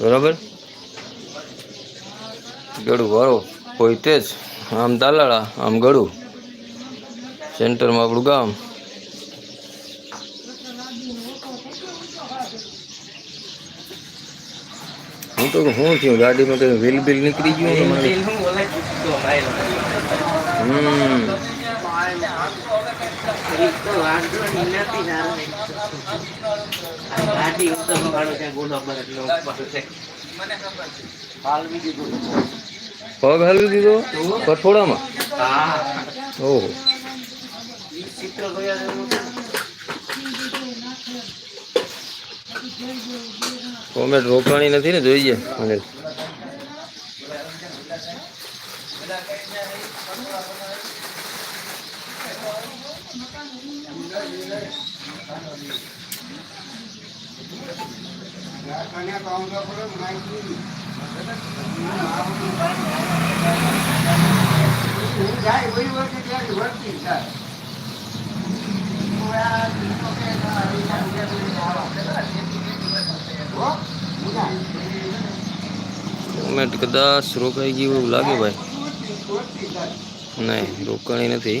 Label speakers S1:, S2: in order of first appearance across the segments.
S1: બરાબર? ગળું વાળો કોઈ તેજ આમ તાલાળા આમ ગળું. સેન્ટરમાં આપણું ગામ. હું તો શું થયું? ગાડીમાં કઈ વ્હીલ બિલ નીકળી ગયું હમ. પગ હાલી દીધો? કઠોળામાં? ઓહો. કોમેટ રોકાણી નથી ને જોઈએ. અનિલ કોમેન્ટ કદાચ રોકાઈ ગયું એવું લાગે ભાઈ. નહીં રોકાણી નથી.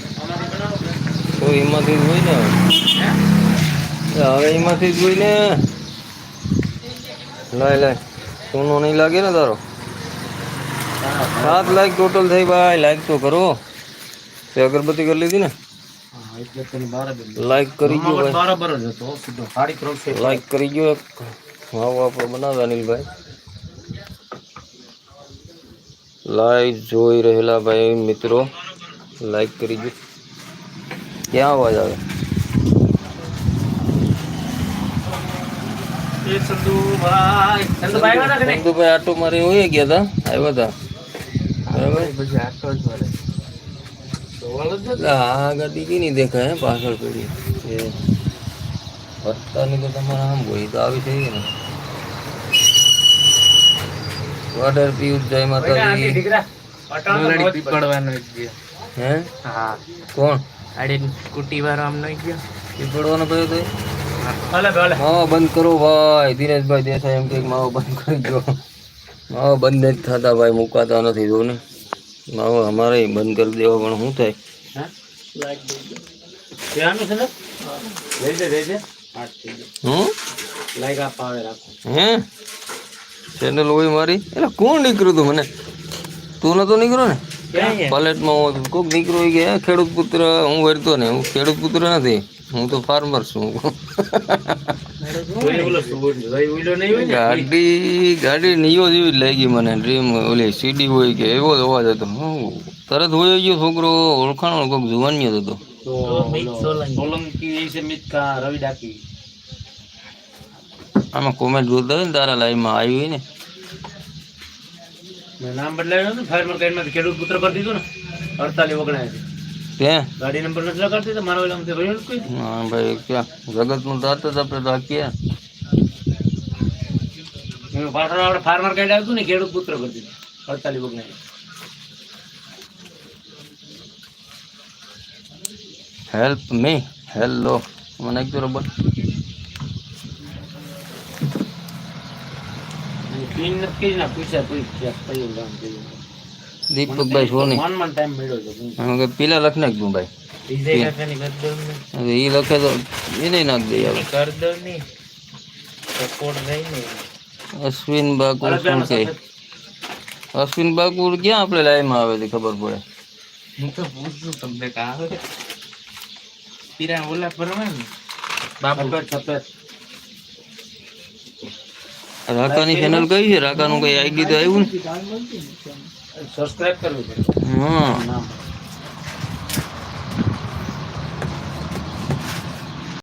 S1: તો એમાંથી જ હોય ને. હવે એમાંથી જ હોય ને. લાય લાય સોનો નહીં લાગે ને તારો? સાત લાખ ટોટલ થઈ ભાઈ. લાઈક તો કરો. તે અગરબત્તી કરી લીધી ને. લાઈક કરી ગયો ભાઈ.
S2: બરાબર જ હતો. સીધો સાડી ક્રોસ
S1: લાઈક કરી ગયો એક. માવો આપણો બનાવે અનિલભાઈ. લાઈવ જોઈ રહેલા ભાઈ મિત્રો. લાઈક કરી દો ક્યાં અવાજ આવે? ચંદુભાઈ. આટો મારી હોય ગયા હતા આવ્યા હતા બરાબર? આ ગાડી દેખાય પાછળ પડી? એ. પત્તાની તો તમારે આમ હોય તો આવી થઈ ગઈ ને. વોટર પીવું જય માતાજી. હા. કોણ?
S2: આડી સ્કૂટી વાળો આમ નહીં ગયો.
S1: પીપળવાનો કયો તો?
S2: ભલે ભલે
S1: બંધ કરો ભાઈ. દિનેશભાઈ દેસાઈ એમ કે માવો બંધ કરી દો. માવો બંધ નથી થતા ભાઈ મુકાતા નથી જો ને માવો અમારે બંધ કરી દેવા પણ શું થાય? ચેનલ હોય મારી? એટલે કોણ નીકળ્યું તું મને? તું નતો નીકળ્યો ને? પલેટમાં હું નીકળો હોય કે ખેડૂત પુત્ર હું વરતો ને હું ખેડૂત પુત્ર નથી હું તો ફાર્મર છું. ગાડી ગાડી નિયો જેવી જ લાગી મને ડ્રીમ ઓલી સીડી હોય કે એવો જ અવાજ હતો. હું તરત હોય ગયો છોકરો ઓળખાણ કોઈક જુવાનિયો હતો. આમાં કોમેન્ટ જોતા હોય ને તારા લાઈવમાં આવી હોય ને?
S2: મેં નામ બદલાવ્યું હતું ફાર્મર ગાઈડમાંથી ખેડૂત પુત્ર કરી દીધું ને અડતાલીસ ઓગણાએસી
S1: ત્યાં
S2: ગાડી નંબર નથી લગાડતી તો મારા ઓલામાંથી રહ્યો નથી કોઈ?
S1: હા ભાઈ ક્યાં? જગતનું દાંત જ આપણે રાખીએ
S2: મેં પાછળ આપણે ફાર્મર ગાઈડ આવ્યું હતું ને ખેડૂત પુત્ર કરી દીધું. અડતાલીસ ઓગણાએસી
S1: હેલ્પ મી હેલો મને એક બરોબર
S2: પીન નથી કરી ના પૂછ્યા પૂછ કયું ગામ કયું
S1: દીપકભાઈ સોની પીલા લખ ભાઈ. એ લખે તો નાખ અશ્વિન બાકુર શું છે અશ્વિન બાકુર ક્યાં આપણે લાઈવમાં આવે છે ખબર પડે?
S2: હું તો પૂછું તમને કા પીરા ઓલા પરવા ને. બાપુ સફેદ
S1: રાકાની ચેનલ કઈ છે? રાકાનું કઈ આઈડી તો આવ્યું ને?
S2: સબસ્ક્રાઇબ કરવું પડે.
S1: હા.